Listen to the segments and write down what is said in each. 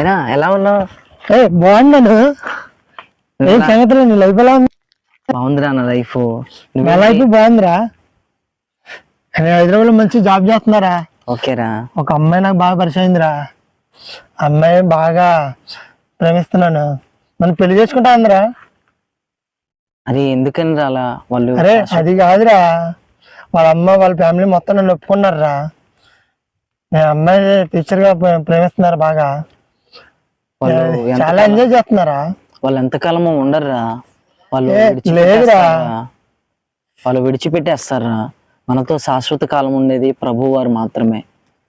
ఏరా ఎలా ఉన్నావు? ఏ బాగున్నాను ఏ సంగతులు నీ లైఫ్ ఎలా ఉంది? బాగుందిరా నా లైఫ్ నా లైఫ్ బాగుందిరా. నేను హైదరాబాద్లో మంచి జాబ్ చేస్తున్నారా? ఓకేరా. ఒక అమ్మాయి నాకు బాగా పరిచయం అయిందిరా. అమ్మాయి బాగా ప్రేమిస్తున్నాను. మనం పెళ్ళి చేసుకుంటా అందరా అది ఎందుకని రాలా వాళ్ళు అరే అది కాదురా. వాళ్ళ అమ్మ వాళ్ళ ఫ్యామిలీ మొత్తం నన్ను ఒప్పుకున్నారా నేను అమ్మాయి టీచర్గా ప్రే- ప్రేమిస్తున్నారు బాగా. చాలా ఎంజాయ్ చేస్తున్నారా? వాళ్ళు ఎంతకాలమో ఉండరురా. వాళ్ళు విడిచిపెట్టేస్తారా? వాళ్ళు విడిచిపెట్టేస్తారా? మనతో శాశ్వత కాలం ఉండేది ప్రభు వారు మాత్రమే.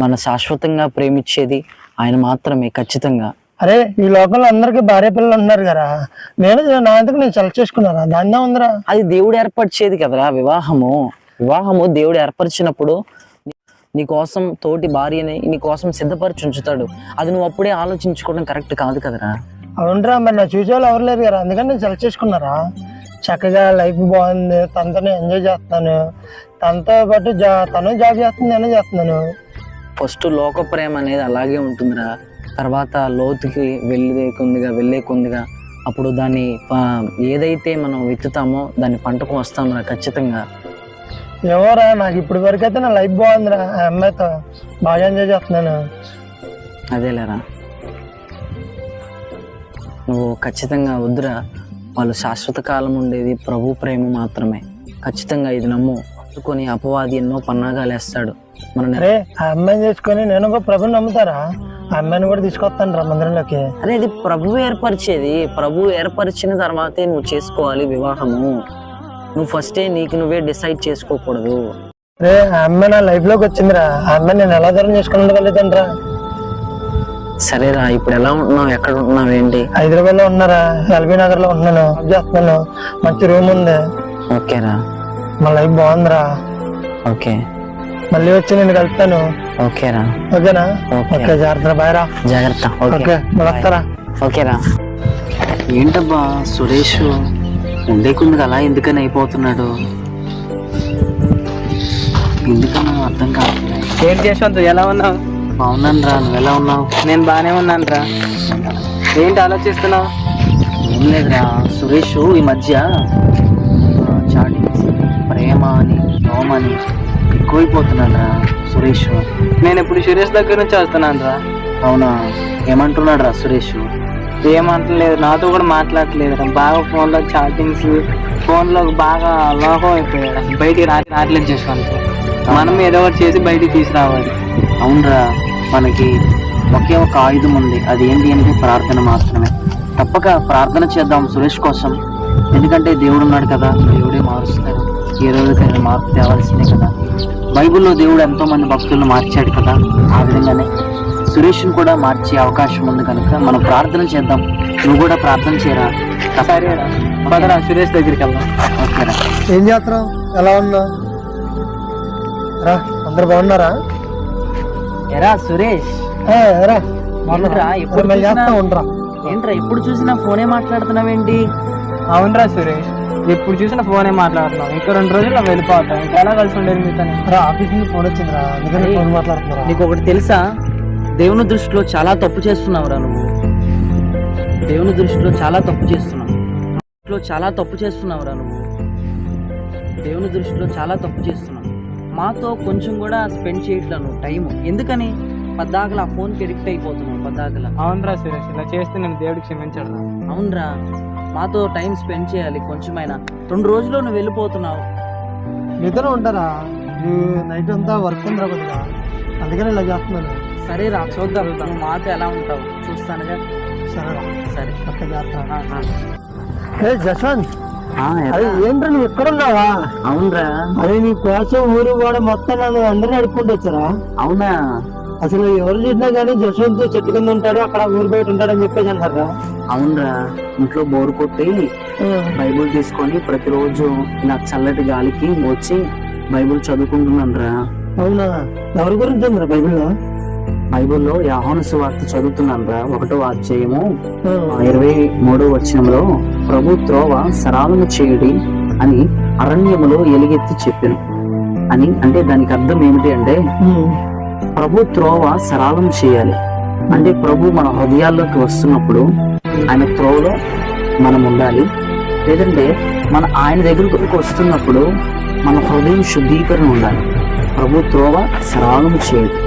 మన శాశ్వతంగా ప్రేమించేది ఆయన మాత్రమే ఖచ్చితంగా. అరే ఈ లోకంలో అందరికి భార్య పిల్లలు ఉన్నారు కదా. నేను నా అంతకు నేను సెలెక్ట్ చేసుకున్నారా? దాన్నే ఉందిరా. అది దేవుడు ఏర్పరిచేది కదరా వివాహము. వివాహము దేవుడు ఏర్పరిచినప్పుడు నీ కోసం తోటి భార్యని నీ కోసం సిద్ధపరిచి ఉంచుతాడు అది నువ్వు అప్పుడే ఆలోచించుకోవడం కరెక్ట్ కాదు కదరా? అవునరా మరి నా చూసే వాళ్ళు ఎవరు లేరు కదా. అందుకని నేను సెలెక్ట్ చేసుకున్నారా? చక్కగా లైఫ్ బాగుంది తనతో ఎంజాయ్ చేస్తున్నాను తనతో పాటు జా తను జాబ్ చేస్తుంది నేను చేస్తున్నాను. ఫస్ట్ లోక ప్రేమ అనేది అలాగే ఉంటుందిరా. తర్వాత లోతుకి వెళ్ళే కొందిగా వెళ్ళే కొందిగా అప్పుడు దాన్ని ఏదైతే మనం విత్తుతామో దాన్ని పంటకు వస్తామరా ఖచ్చితంగా. ఏమోరా నాకు ఇప్పటి వరకు అయితే నా లైఫ్ బాగుందిరా. ఆ అమ్మాయితో బాగా ఎంజాయ్ చేస్తున్నాను. అదేలేరా. నువ్వు ఖచ్చితంగా వద్దురా. వాళ్ళు శాశ్వత కాలం ఉండేది ప్రభు ప్రేమ మాత్రమే. ఖచ్చితంగా ఇది నమ్ము. కొన్ని అపవాది ఎన్నో పన్నాగాలు వేస్తాడు. మన అరే ఆ అమ్మాయిని చేసుకొని నేను ఒక ప్రభుని నమ్ముతారా? ఆ అమ్మాయిని కూడా తీసుకొస్తాను రా మందిరంలోకి. అరే ఇది ప్రభు ఏర్పరిచేది. ప్రభు ఏర్పరిచిన తర్వాతే నువ్వు చేసుకోవాలి వివాహము. నువ్వు ఫస్టే నీకు నువ్వే డిసైడ్ చేసుకోకూడదు. రే ఆ అమ్మాయి నా లైఫ్లోకి వచ్చిందిరా. ఆ అమ్మాయిని నేను ఎలా దూరం చేసుకుని ఉండగలుగుతాను రా సరేరా ఇప్పుడు ఎలా ఉంటున్నావు? ఎక్కడ ఉంటున్నావు? ఏంటి? హైదరాబాద్లో ఉన్నారా? ఎల్బీ నగర్లో ఉంటున్నాను జాబ్ చేస్తున్నాను. మంచి రూమ్ ఉంది. ఓకేరా. మా లైఫ్ బాగుందిరా. ఓకే. మళ్ళీ వచ్చి నేను కలుపుతాను. ఓకేరా. ఓకేనా? ఓకే. ఓకే జాగ్రత్త బాయ్ రా జాగ్రత్త. ఓకే. ఓకే మళ్ళీ వస్తారా? ఓకేరా. ఏంటబ్బా సురేష్? ఉండే కొందుకు అలా ఎందుకని అయిపోతున్నాడు? ఎందుకన్నా అర్థం కావట్లేదు ఏంటి యశ్వంత్ ఎలా ఉన్నావు? బాగున్నాను రా నువ్వు ఎలా ఉన్నావు? నేను బాగానే ఉన్నాను రా. ఏంటి ఆలోచిస్తున్నావు? ఏం లేదురా సురేష్ ఈ మధ్య చాటింగ్స్ ప్రేమ అని నోమ అని ఎక్కువైపోతున్నాడు రా సురేష్. నేను ఇప్పుడు సురేష్ దగ్గర నుంచి వస్తున్నాను రా. అవునా? ఏమంటున్నాడు రా సురేష్? ఏమంటలేదు నాతో కూడా మాట్లాడట్లేదు బాగా ఫోన్లో చాటింగ్స్ ఫోన్లో బాగా లోహం అయిపోయాడు అసలు బయటికి రా రాట్లేదు యశ్వంత్ మనం ఏదో ఒకటి చేసి బయటికి తీసుకురావాలి. అవునరా మనకి ఒకే ఒక ఆయుధం ఉంది. అది ఏంటి అంటే ప్రార్థన మాత్రమే. తప్పక ప్రార్థన చేద్దాం సురేష్ కోసం. ఎందుకంటే దేవుడు ఉన్నాడు కదా దేవుడే మారుస్తాడు. ఏ రోజుకైనా మార్పు తేవాల్సిందే కదా. బైబిల్లో దేవుడు ఎంతోమంది భక్తులను మార్చాడు కదా ఆ విధంగానే. సురేష్ని కూడా మార్చే అవకాశం ఉంది కనుక మనం ప్రార్థన చేద్దాం. నువ్వు కూడా ప్రార్థన చేయరా? సరే పదరా సురేష్ దగ్గరికి వెళ్దాం. ఓకేరా ఏం చేస్తున్నావు? ఎలా ఉన్నావు? రా అందరు బాగున్నారా? ఎరా సురేష్. ఏ, రా. ఏంట్రా, ఎప్పుడు ఇప్పుడు చూసినా- చేస్తా ఉండరా. ఏంట్రా ఎప్పుడు చూసినా ఫోనే మాట్లాడుతున్నావేంటి? అవునరా సురేష్. ఎప్పుడు చూసినా ఫోనే మాట్లాడుతున్నాం ఇంకా రెండు రోజుల్లో వెళ్ళిపోతాం ఇంకా ఎలా కలిసి ఉండేది మీతో రా ఆఫీస్ నుంచి ఫోన్ వచ్చిందిరా. అందుకని అరే. ఫోన్ మాట్లాడుతున్నారా? నీకు ఒకటి తెలుసా? దేవుని దృష్టిలో చాలా తప్పు చేస్తున్నావురా నువ్వు. దేవుని దృష్టిలో చాలా తప్పు చేస్తున్నావు. దృష్టిలో చాలా తప్పు చేస్తున్నావురా నువ్వు. దేవుని దృష్టిలో చాలా తప్పు చేస్తున్నావు. మాతో కొంచెం కూడా స్పెండ్ చేయట్లా నువ్వు టైం ఎందుకని? పద్దాకల ఆ ఫోన్కి ఎడిక్ట్ అయిపోతున్నావు పద్దాకల అవునరా సురేష్ ఇలా చేస్తే నేను దేవుడికి క్షమించడు అవునరా. మాతో టైం స్పెండ్ చేయాలి కొంచెమైనా. రెండు రోజుల్లో నువ్వు వెళ్ళిపోతున్నావు. మీతోనే ఉంటారా నైట్ అంతా వర్క్ ఉందిరా కొద్దిగా. అందుకని ఇలా చేస్తున్నాను. సరే రా చూద్దాం. నువ్వు మాతో ఎలా ఉంటావు? చూస్తానుగా సరేరా సరే ఆ. ఏ జశ్వంత్ ఆ, అది ఏంట్రా నువ్వు ఎక్కడ ఉన్నావా అవునరా. అది నీ కోసం ఊరు కూడా మొత్తం నన్ను అందరినీ అడుక్కుంటూ వచ్చారా? అవునా? అసలు ఎవరు చూసినా కానీ జశ్వంత్ చెట్టు కింద ఉంటాడు అక్కడ ఊరు బయట ఉంటాడని చెప్పేసి అంటారా. అవునరా. ఇంట్లో బోర్ కొట్టి బైబుల్ తీసుకొని ప్రతిరోజు ఇలా చల్లటి గాలికి వచ్చి బైబుల్ చదువుకుంటున్నాను రా అవునా? ఎవరి గురించి ఉందిరా బైబిల్లో? బైబుల్లో యాహోను సువార్త చదువుతున్నాను రా ఒకటో అధ్యాయము ఇరవై మూడో వచనంలో ప్రభు త్రోవ సరాలము చేయుడి అని అరణ్యములో ఎలుగెత్తి చెప్పాను. అని అంటే దానికి అర్థం ఏమిటి అంటే ప్రభు త్రోవ సరాలం చేయాలి. అంటే ప్రభు మన హృదయాల్లోకి వస్తున్నప్పుడు ఆయన త్రోవలో మనం ఉండాలి. లేదంటే మన ఆయన దగ్గరకు వస్తున్నప్పుడు మన హృదయం శుద్ధీకరణ ఉండాలి. ప్రభు త్రోవ సరాగము చేయదు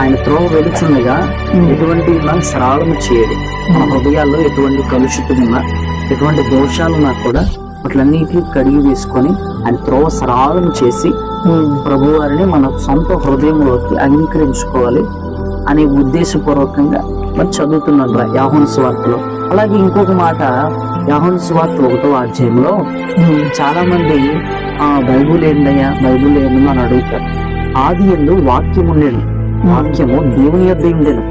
ఆయన త్రోవ వెలుచుండగా ఎటువంటి మనం సరాగము చేయడు మన హృదయాల్లో ఎటువంటి కలుషితం ఉన్నా ఎటువంటి దోషాలున్నా కూడా వాటిలన్నిటిని కడిగి వేసుకొని ఆయన త్రోవ సరాగం చేసి ప్రభు వారిని మన సొంత హృదయంలోకి అంగీకరించుకోవాలి అనే ఉద్దేశపూర్వకంగా మరి చదువుతున్నాను రా యాహోన్ స్వార్తలో. అలాగే ఇంకొక మాట యాహోన్ స్వార్త ఒకటో అధ్యాయంలో చాలా మంది ఆ బైబుల్ ఏందయ్యా? బైబుల్ ఏందో అని అడుగుతారు. ఆది ఎందు వాక్యం ఉండేను వాక్యము దేవుని యొద్ద ఉండెను.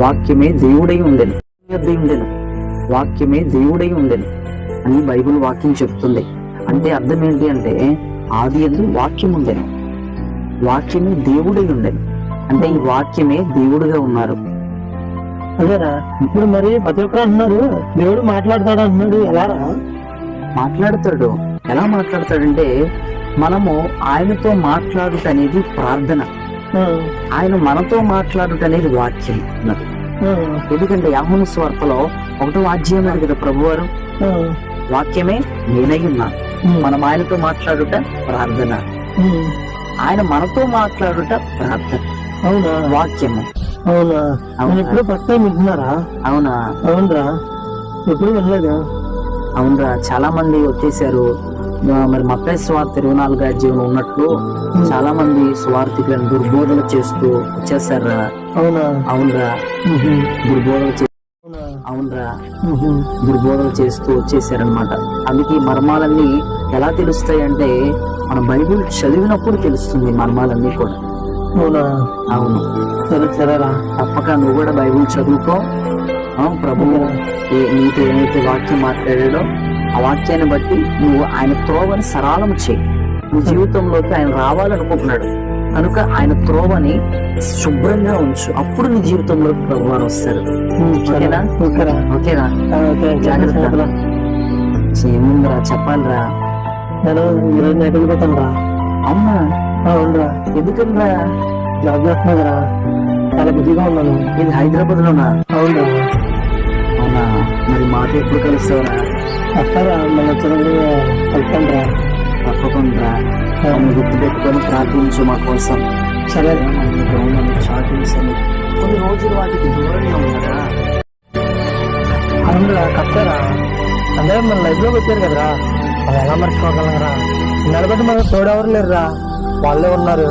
వాక్యమే దేవుడై ఉండెను. యొద్ద ఉండెను. వాక్యమే దేవుడై ఉండెను అని బైబిల్ వాక్యం చెప్తుంది. అంటే అర్థం ఏంటి అంటే ఆది ఎందు వాక్యం ఉండెను. వాక్యమే దేవుడై ఉండెను. అంటే ఈ వాక్యమే దేవుడుగా ఉన్నారు. అదేరా ఇప్పుడు మరి ప్రతి ఒక్కరు అంటున్నారు దేవుడు మాట్లాడతాడు అంటున్నాడు ఎలా మాట్లాడతాడు. ఎలా మాట్లాడతాడంటే మనము ఆయనతో మాట్లాడుట అనేది ప్రార్థన. ఆయన మనతో మాట్లాడుట అనేది వాక్యం ఎందుకంటే యాహోను స్వార్థలో ఒకటో వాద్యం అన్నాడు కదా ప్రభువారు? వాక్యమే నేనై ఉన్నాను మనం ఆయనతో మాట్లాడుట ప్రార్థన. ఆయన మనతో మాట్లాడుట ప్రార్థన. అవునా? వాక్యము. అవునా? అవునా? ఎప్పుడు ఫస్ట్ టైం వింటున్నారా అవునా? అవునరా? ఎప్పుడు వినలేదు అవునరా? చాలా మంది వచ్చేసారు. మరి మత్తయి స్వార్థ ఇరవై నాలుగు అధ్యాయంలో ఉన్నట్లు చాలా మంది స్వార్థికులను దుర్బోధన చేస్తూ వచ్చేసారా అవునా? అవునరా. దుర్బోధన అవునరా. దుర్బోధన చేస్తూ వచ్చేసారనమాట అందుకే మర్మాలన్నీ ఎలా తెలుస్తాయి అంటే మన బైబిల్ చదివినప్పుడు తెలుస్తుంది మర్మాలన్నీ కూడా. అవునా? అవును. సరే సరేరా. తప్పక నువ్వు కూడా బైబిల్ చదువుకో. ఏ- నీతో ఏమైతే వాక్యం మాట్లాడాడో ఆ వాక్యాన్ని బట్టి నువ్వు ఆయన త్రోవని సరళం చేయి. నీ జీవితంలోకి ఆయన రావాలనుకుంటున్నాడు. కనుక ఆయన త్రోవని శుభ్రంగా ఉంచు. అప్పుడు నీ జీవితంలోకి ప్రభు వారు వస్తారు. ఓకేనా? ఓకేనా? జాగ్రత్త. ఏముందిరా? చెప్పాలిరా. నేను ఈరోజు నైట్ వెళ్ళిపోతాను రా అవునా అవునరా ఎందుకనిరా జాబ్ చేస్తున్నారా చాలా బిజీగా ఉన్నాను. ఇది హైదరాబాద్ లోనా అవునరా అవునా? మరి మాతో ఎప్పుడు కలుస్తావురా? వస్తారా మన వచ్చినప్పుడు తప్పకుండా నన్ను గుర్తుపెట్టుకొని ప్రార్థించు మా కోసం. సరే షాపింగ్స్ అని కొన్ని రోజులు వాటికి దూరంగా ఉన్నారా అవునరా కట్టారా అంటే మన లైఫ్లోకి వచ్చారు కదరా. అది ఎలా మర్చిపోగలరా? నిలబెట్టి మనకు తోడెవరు లేరురా? వాళ్ళే ఉన్నారు.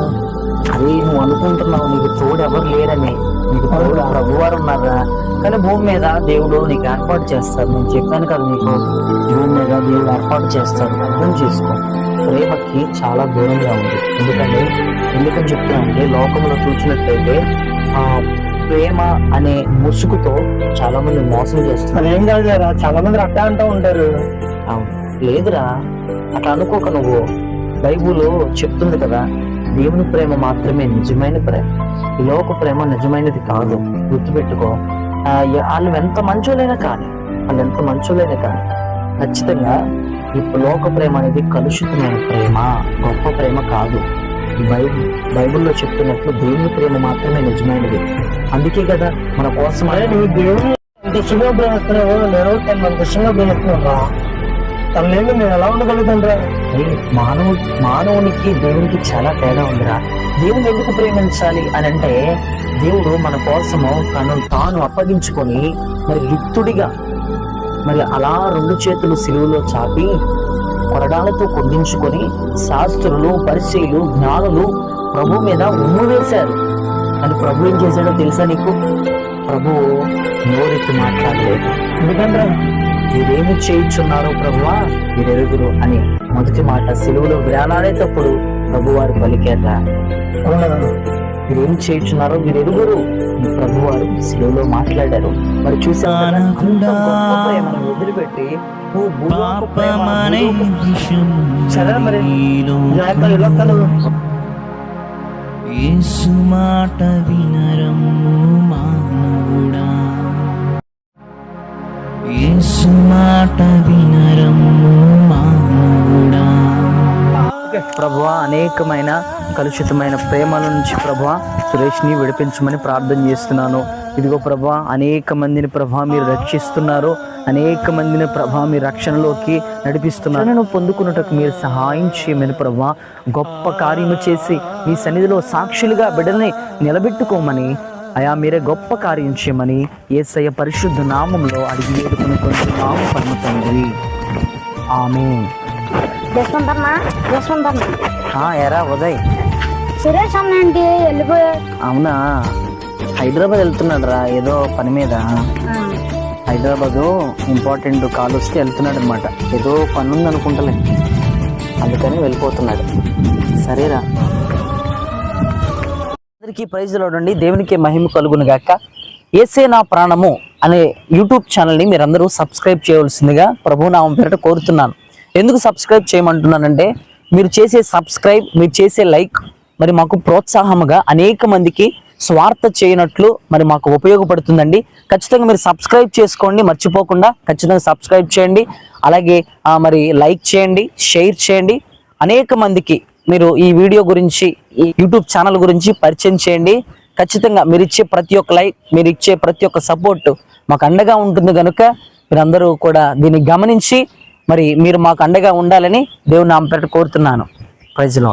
అదే నువ్వు అనుకుంటున్నావు నీకు తోడెవరు లేరని. నీకు తోడు ప్రభువారు ఉన్నారా కానీ భూమి మీద దేవుడు నీకు ఏర్పాటు చేస్తాడు. నేను చెప్పాను కదా నీకు. భూమి మీద దేవుడు ఏర్పాటు చేస్తాడు. అర్థం చేసుకో. ప్రేమకి చాలా దూరంగా ఉంది. ఎందుకంటే ఎందుకని చెప్తున్నానంటే లోకంలో చూసినట్లయితే ఆ ప్రేమ అనే ముసుగుతో చాలా మంది మోసం చేస్తున్నారు. అదేం కాదు కదా చాలా మంది అట్టా అంటూ ఉంటారు. అవును. లేదురా. అట్లా అనుకోక నువ్వు. బైబుల్ చెప్తుంది కదా దేవుని ప్రేమ మాత్రమే నిజమైన ప్రేమ. ఈ లోక ప్రేమ నిజమైనది కాదు. గుర్తుపెట్టుకో. వాళ్ళు ఎంత మంచోలైనా కానీ వాళ్ళు ఎంత మంచోలైనా కానీ ఖచ్చితంగా ఈ లోక ప్రేమ అనేది కలుషితమైన ప్రేమ గొప్ప ప్రేమ కాదు. బైబిల్ బైబిల్లో చెప్తున్నట్లు దేవుని ప్రేమ మాత్రమే నిజమైనది. అందుకే కదా మన కోసం అరే దేవుని అంత ఇష్టంగా ప్రేమిస్తున్నావు నేను అంత రా తను లేదు నేను ఎలా ఉండగలుగుతాను రా ఏ మానవు మానవునికి దేవునికి చాలా తేడా ఉందిరా. దేవుని ఎందుకు ప్రేమించాలి అని అంటే దేవుడు మన కోసము తను తాను అప్పగించుకొని మరి రిక్తుడిగా మరి అలా రెండు చేతులు సిలువలో చాపి కొరడాలతో కొద్దించుకొని శాస్త్రులు పరిచయులు జ్ఞానులు ప్రభు మీద ఉమ్ము వేశారు. అని ప్రభు ఏం చేశాడో తెలుసా నీకు? ప్రభు నోరెత్తి మాట్లాడలేదు. ఎందుకంటే మీరేమి చేయించున్నారో ప్రభువా? మీరెరుగురు అని మొదటి మాట సిలువలో వేలాడేటప్పుడు ప్రభువారు పలికేట. అవునా? మీరేం చేయించున్నారో మీరెరుగురు ప్రభువారు సిలువలో మాట్లాడారు. మరి ప్రేమను వదిలిపెట్టి సరే మరి యేసు మాట వినరము మానవుడా. యేసు మాట వినరము మానవుడా ప్రభువా అనేకమైన కలుషితమైన ప్రేమల నుంచి ప్రభువా సురేష్ని విడిపించమని ప్రార్థన చేస్తున్నాను. ఇదిగో ప్రభా అనేక మందిని ప్రభా మీరు రక్షిస్తున్నారు. అనేక మందిని ప్రభా మీ రక్షణలోకి నడిపిస్తున్నారు. నేను పొందుకున్నట్టుకు మీరు సహాయం చేయమని ప్రభా గొప్ప కార్యము చేసి మీ సన్నిధిలో సాక్షులుగా బిడ్డల్ని నిలబెట్టుకోమని అయా మీరే గొప్ప కార్యం చేయమని ఏసయ్య పరిశుద్ధ నామంలో అడిగి వేడుకుని కొంటున్నాము పరమ తండ్రి. ఆమె ఎరా ఉదయ్. సురేష్ అన్న ఏంటి? వెళ్ళిపోయా? అవునా? హైదరాబాద్ వెళ్తున్నాడు రా ఏదో పని మీద. హైదరాబాదు ఇంపార్టెంట్ కాల్ వస్తే వెళ్తున్నాడు అనమాట ఏదో పని ఉంది అనుకుంటలే అందుకని వెళ్ళిపోతున్నాడు. సరేరా. అందరికీ ప్రైజ్ లోడండి దేవునికి మహిమ కలుగును గాక. ఏసే నా ప్రాణము అనే యూట్యూబ్ ఛానల్ని మీరందరూ సబ్స్క్రైబ్ చేయవలసిందిగా ప్రభునామం పేరిట పేరట కోరుతున్నాను. ఎందుకు సబ్స్క్రైబ్ చేయమంటున్నానంటే మీరు చేసే సబ్స్క్రైబ్ మీరు చేసే లైక్ మరి మాకు ప్రోత్సాహముగా అనేక మందికి స్వార్థ చేయనట్లు మరి మాకు ఉపయోగపడుతుందండి. ఖచ్చితంగా మీరు సబ్స్క్రైబ్ చేసుకోండి మర్చిపోకుండా ఖచ్చితంగా సబ్స్క్రైబ్ చేయండి. అలాగే మరి లైక్ చేయండి షేర్ చేయండి. అనేక మందికి మీరు ఈ వీడియో గురించి ఈ యూట్యూబ్ ఛానల్ గురించి పరిచయం చేయండి. ఖచ్చితంగా మీరు ఇచ్చే ప్రతి ఒక్క లైక్ మీరు ఇచ్చే ప్రతి ఒక్క సపోర్ట్ మాకు అండగా ఉంటుంది కనుక మీరందరూ కూడా దీన్ని గమనించి మరి మీరు మాకు అండగా ఉండాలని దేవుని నామపేట కోరుతున్నాను. ప్రైజ్లో